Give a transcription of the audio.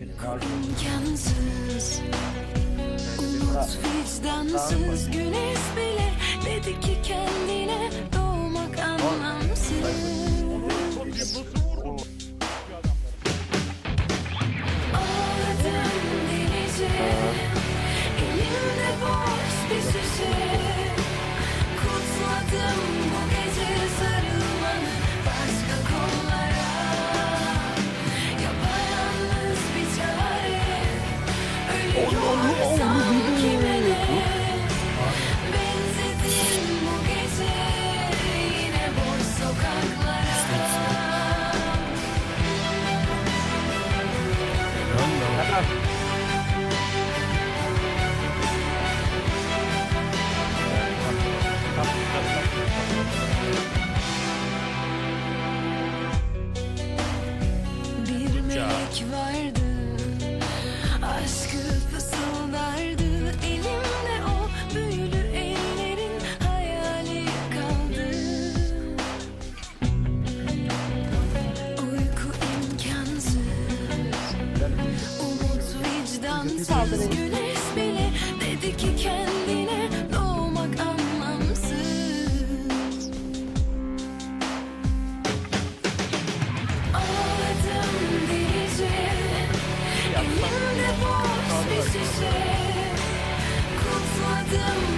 İmkansız. Umut vicdansız. Güneş bile dedi ki kendine Doğmak anlamsız. Ağladım delice Elimde boş bir şişe Kutladım Bir melek vardı Canlı saldırı. Bile, dedi ki kendine doğmak anlamsız. Ağladım delice, elimde boş bir şişe. Kutladım